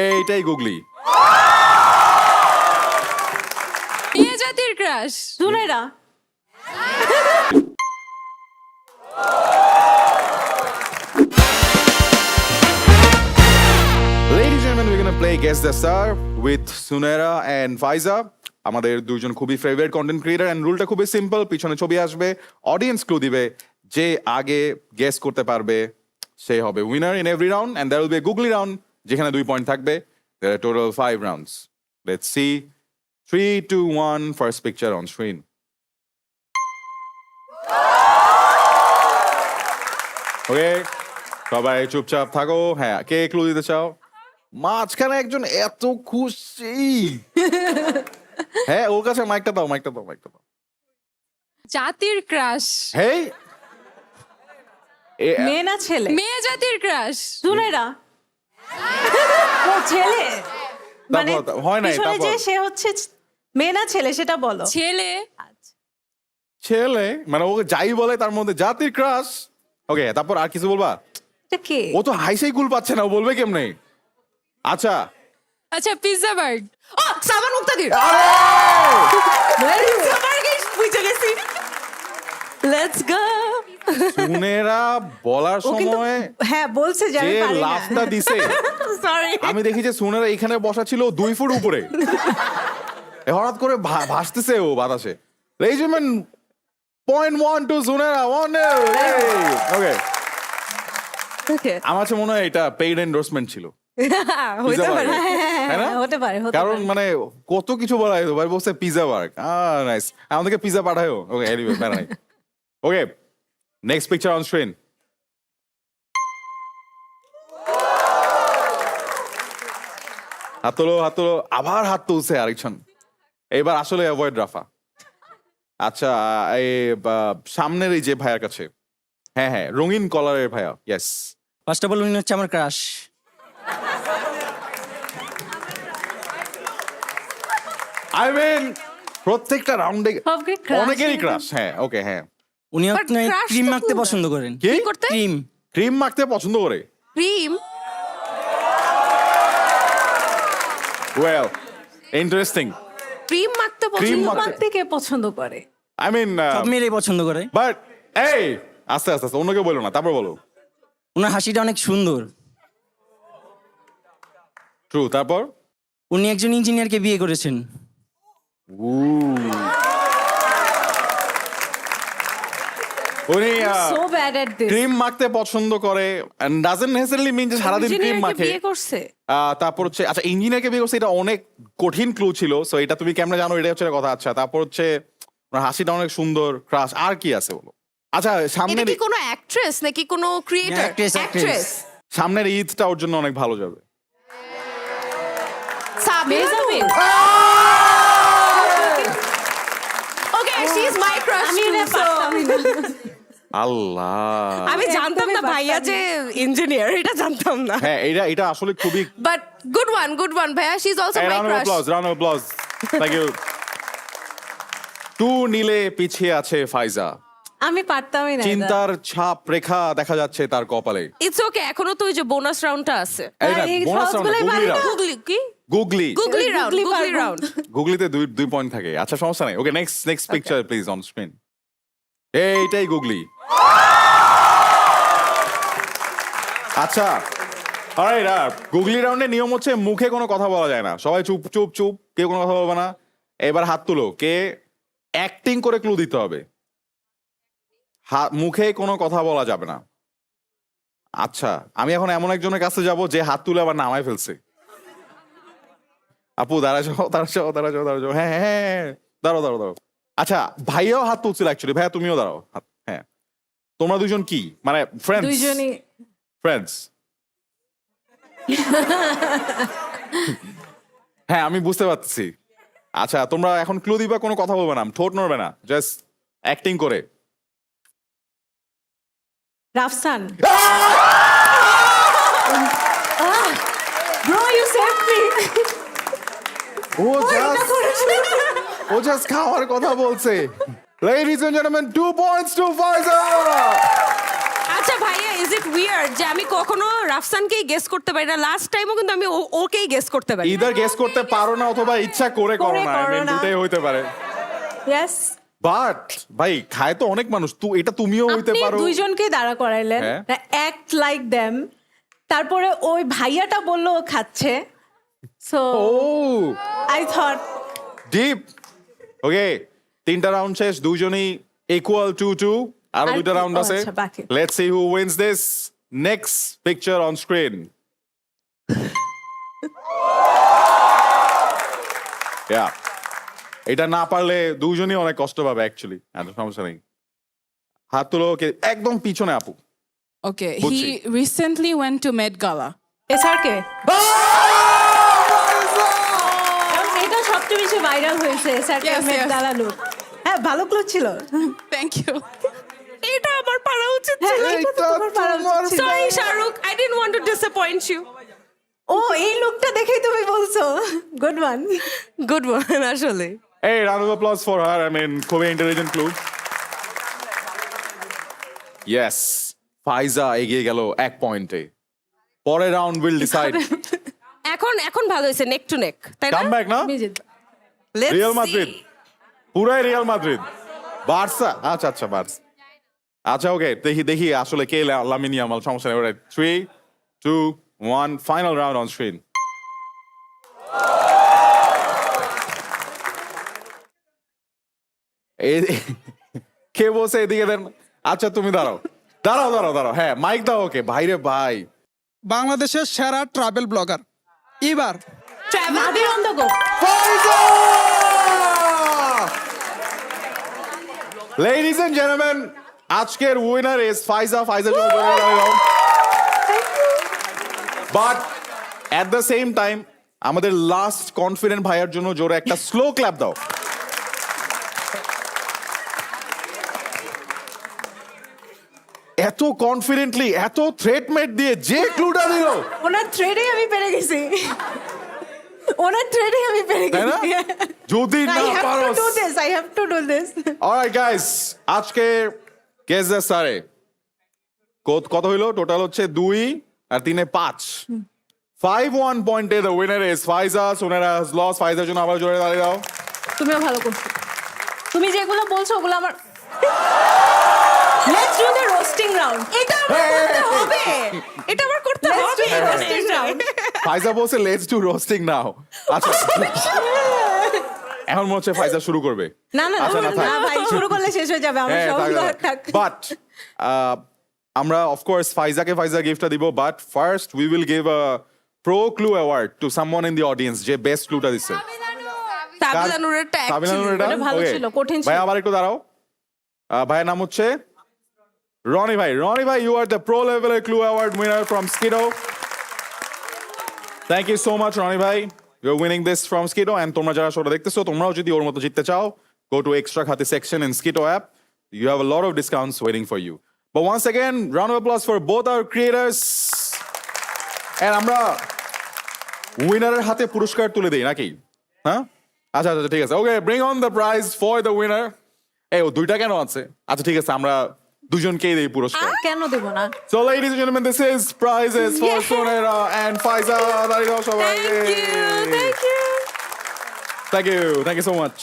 এইটাই গুগলি। মেয়ে জাতির crush. Sunera Ladies and gentlemen, we're gonna play Guess the Star with Sunera and Faiza. আমাদের দুজন খুবই ফেভারিট কন্টেন্ট ক্রিয়েটার এন্ড রুলটা খুবই সিম্পল পিছনে ছবি আসবে অডিয়েন্স ক্লু দিবে যে আগে গেস করতে পারবে সে হবে winner in every round and there will be googly round যেখানে দুই পয়েন্ট থাকবে total five rounds. Let's see. Three two one first picture on screen. ওকে সবাই চুপচাপ থাকো। হ্যাঁ কে ক্লু দিতে চাও? মাঝখানে একজন এত খুশি। হ্যাঁ ওর কাছে মাইকটা দাও মাইকটা দাও মাইকটা দাও। জাতির ক্রাশ হেই। মেয়ে না ছেলে? মেয়ে জাতির ক্রাশ সুনেরা ও ছেলে? মানে তারপর- হয় নাই, পিছনে যে তারপর? সে হচ্ছে মেয়ে না ছেলে সেটা বলো। ছেলে? ছেলে? মানে ওকে যাই বলে তার মধ্যে জাতির ক্রাশ। ওকে তারপর আর কিছু বলবা? এটা কে? ও তো হাইসাই কুল পাচ্ছে না ও বলবে কেমনে? আচ্ছা। আচ্ছা পিৎজা বার্ড ও সাবান মুক্তাদির। বুঝে গেছি। লেটস গো সুনেরা বলার সময় হ্যাঁ বলছে যে আমি পারি লাফটা দিছে। সরি আমি দেখি যে সুনেরা এখানে বসা ছিল দুই ফুট উপরে। হঠাৎ করে ভাসতেছে ও বাতাসে। Regiment point one two Sunera one okay okay আমার কাছে মনে হয় এটা পেইড এন্ডোর্সমেন্ট ছিল। হতে পারে। না? হতে পারে কারণ মানে কত কিছু বলা যেত ভাই বলছে পিজা আহ নাইস আমাদেরকে পিজা পাঠায়ও। ওকে এনিওয়ে নাই okay next picture on screen হাত তোলো হাত তোলো আবার হাত তুলছে আরেকজন। এবার আসলে অ্যাভয়েড রাফা। আচ্ছা এই বা, সামনের এই যে ভাইয়ার কাছে। হ্যাঁ হ্যাঁ রঙিন কলারের ভাইয়া ইয়েস ফার্স্ট অফ অল উনি হচ্ছে আমার ক্রাশ আই মিন প্রত্যেকটা রাউন্ডে অনেকেরই। ক্রাশ হ্যাঁ ওকে হ্যাঁ। উনি But হচ্ছে crush ক্রিম তো মাখতে পছন্দ করেন। কি? করতে? ক্রিম ক্রিম মাখতে পছন্দ করে? ক্রিম ওয়েল ইন্টারেস্টিং ক্রিম মাখতে Cream পছন্দ মাখতে- মাখতে কে পছন্দ করে? আই মিন সব মেয়েরাই পছন্দ করে। বাট এই আস্তে আস্তে আস্তে অন্যকে বলো না তারপর বলো। ওনার হাসিটা অনেক সুন্দর। ট্রু তারপর? উনি একজন ইঞ্জিনিয়ারকে বিয়ে করেছেন। উনি so bad at this cream মাখতে পছন্দ করে ডাজেন্ট নেসেসারিলি মিন যে সারাদিন ক্রিম মাখে। বিয়ে করছে। তারপর হচ্ছে আচ্ছা ইঞ্জিনিয়ারকে বিয়ে করছে এটা অনেক কঠিন ক্লু ছিল সো এটা তুমি কেমনে জানো এটা হচ্ছে কথা। আচ্ছা তারপর হচ্ছে হাসিটা অনেক সুন্দর ক্রাশ আর কি আছে বলো? আচ্ছা সামনে কি কোনো অ্যাক্ট্রেস নাকি কোনো ক্রিয়েটর. অ্যাক্ট্রেস সামনের ঈদটা ওর জন্য অনেক ভালো যাবে। Sabina Mezabin okay she is my crush আমি এটা পারতামই না। আল্লাহ। আমি জানতাম না ভাইয়া যে ইঞ্জিনিয়ার এটা জানতাম না। হ্যাঁ এটা এটা আসলে খুবই but good one good one ভাইয়া she is also my crush round of applause. Thank you. Two নিলে পিছিয়ে আছে ফাইজা আমি পারতামই না। চিন্তার ছাপ রেখা দেখা যাচ্ছে তার কপালে ইটস ওকে এখনও তো ওই যে বোনাস রাউন্ডটা আছে। বোনাস রাউন্ড গুগলি কি? Googly googly round googly googly round গুগলিতে দুই দুই পয়েন্ট থাকে। আচ্ছা সমস্যা নাই। Okay next next picture please on screen এইটাই গুগলি আচ্ছা আর গুগলি রাউন্ডের নিয়ম হচ্ছে মুখে কোনো কথা বলা যায় না। সবাই চুপ চুপ চুপ, কেউ কোনো কথা বলবে না। এবার হাত তুলো, কে অ্যাক্টিং করে ক্লু দিতে হবে। মুখে কোনো কথা বলা যাবে না। আচ্ছা আমি এখন এমন একজনের কাছে যাব যে হাত তুলে আবার নামায় ফেলছে। আপু, দাঁড়া যাও দাঁড়া যাও দাঁড়া যাও দাঁড়া যাও হ্যাঁ হ্যাঁ হ্যাঁ দাঁড়াও দাঁড়াও দাঁড়াও। আচ্ছা ভাইয়াও হাত তুলছিল অ্যাকচুয়ালি ভাইয়া তুমিও দাঁড়াও হ্যাঁ। তোমরা দুজন কি? মানে ফ্রেন্ডস দুইজনই ফ্রেন্ডস হ্যাঁ আমি বুঝতে পারছি আচ্ছা তোমরা এখন ক্লু দিবা কোনো কথা বলবে না ঠোঁট নড়বে না জাস্ট অ্যাক্টিং করে। Rafsan. Bro you save me O just ও জাস্ট খাওয়ার কথা বলছে। Ladies and gentlemen, two points to Pfizer! আচ্ছা ভাইয়া ইজ ইট উইয়ার্ড যে আমি কখনো রাফসানকেই গেস করতে পারি না। লাস্ট টাইমও কিন্তু আমি ও- ওকেই গেস করতে পারি। ইদার গেস করতে পারো না অথবা ইচ্ছা করে করো না। করো না। দুটাই হইতে পারে। ইয়েস বাট ভাই খায় তো অনেক মানুষ। তুই এটা তুমিও হইতে আপনি পারো। দুইজনকেই দাঁড়া করাইলেন। হ্যাঁ। অ্যাক্ট লাইক দেম তারপরে ওই ভাইয়াটা বলল ও খাচ্ছে। So oh I thought deep okay তিনটা রাউন্ড শেষ। দুজনেই ইকুয়াল টু টু আরও দুইটা রাউন্ড আছে। Let's see who wins this next picture on screen yeah এটা না পারলে দুজনই অনেক কষ্ট পাবে অ্যাকচুয়ালি এত সমস্যা নেই। হাত তুলো ওকে একদম পিছনে আপু। Okay, Butchie. he recently went to Met Gala. SRK এটা সবচেয়ে বেশি ভাইরাল হয়েছে এসআরকে মেট yes. গালা লুক হ্যাঁ ভালো ক্লু ছিল। Thank you. উচিত ছিল এটা তোমার পারা উচিত sorry Shahrukh I didn't want to disappoint you ও এই লুকটা দেখেই তুমি বলছো? গুড ওয়ান গুড ওয়ান আসলে। এই round of applause for her I mean খুবই ইন্টেলিজেন্ট ক্লু ইয়েস ফাইজা এগিয়ে গেল এক পয়েন্টে। পরের রাউন্ড উইল ডিসাইড এখন এখন ভালো হয়েছে নেক টু নেক তাই না? কাম ব্যাক না রিয়াল. মাদ্রিদ পুরাই রিয়াল মাদ্রিদ বার্সা আচ্ছা আচ্ছা বার্সা। আচ্ছা ওকে দেখি দেখি আসলে কে লামিনী আমাল সমস্যা নেই। Three two one final round on screen কে বসে এদিকে দেন? আচ্ছা তুমি দাঁড়াও। দাঁড়াও দাঁড়াও দাঁড়াও। হ্যাঁ মাইক দাও ওকে। ভাইরে ভাই। বাংলাদেশের সেরা ট্রাভেল ব্লগার এবার। Ladies and gentlemen, আজকের winner is Faiza. Faiza but at the same time আমাদের লাস্ট কনফিডেন্ট ভাইয়ার জন্য জোরে একটা স্লো ক্ল্যাপ দাও। এত কনফিডেন্টলি এত থ্রেটমেট দিয়ে যে ক্লুটা দিল। ওনার থ্রেডে আমি পেরে গেছি। ওনার থ্রেডে আমি পেরে গেছি। যদি না পারো. I have to do this. Alright guys আজকে গেস দ্য সারে কত কত হইল? টোটাল হচ্ছে দুই আর তিনে পাঁচ। ফাইভ ওয়ান পয়েন্টে দ্য উইনার ইজ ফাইজা সোনারা লস ফাইজার জন্য আবার জোরে দাঁড়িয়ে দাও। তুমিও ভালো করছ। তুমি যেগুলো বলছো ওগুলো আমার let's do the roasting round এটা আমার করতে হবে। এটা আমার করতে হবে। রোস্টিং রাউন্ড ফাইজা বলছে লেটস ডু রোস্টিং নাও আচ্ছা। এখন মনে হচ্ছে ফাইজা শুরু করবে। না না আচ্ছা, না না, ভাই শুরু করলে শেষ হয়ে যাবে আমরা সব থাক বাট আমরা অফকোর্স ফাইজাকে ফাইজা গিফটটা দিব but first we will give a pro clue award to someone in the audience যে বেস্ট ক্লুটা দিচ্ছে। সাবিনা actually- নুরেটা? ভালো ছিল, কঠিন ছিল। ভাই আবার একটু দাঁড়াও। আহ, ভাইয়ের নাম হচ্ছে রনি ভাই। রনি ভাই you are the pro level clue award winner from Skido thank you so much Rony ভাই। You are winning this from Skido and তোমরা যারা শোটা দেখতেছো, তোমরাও যদি ওর মতো জিততে চাও গো টু এক্সট্রা খাতে section in Skido app you have a lot of discounts waiting for you but once again round of applause for both our creators and আমরা উইনারের হাতে পুরস্কার তুলে দেই, নাকি? হ্যাঁ আচ্ছা আচ্ছা ঠিক আছে। Okay bring on the prize for the winner এই, ও দুইটা কেন আছে? আচ্ছা ঠিক আছে, আমরা দুজনকেই দেই পুরস্কার কেন দেব না So ladies and gentlemen, this is prizes for Sonera and Faiza. দাঁড়িয়ে দাও সবাই। Thank you, thank you. Thank you, thank you so much.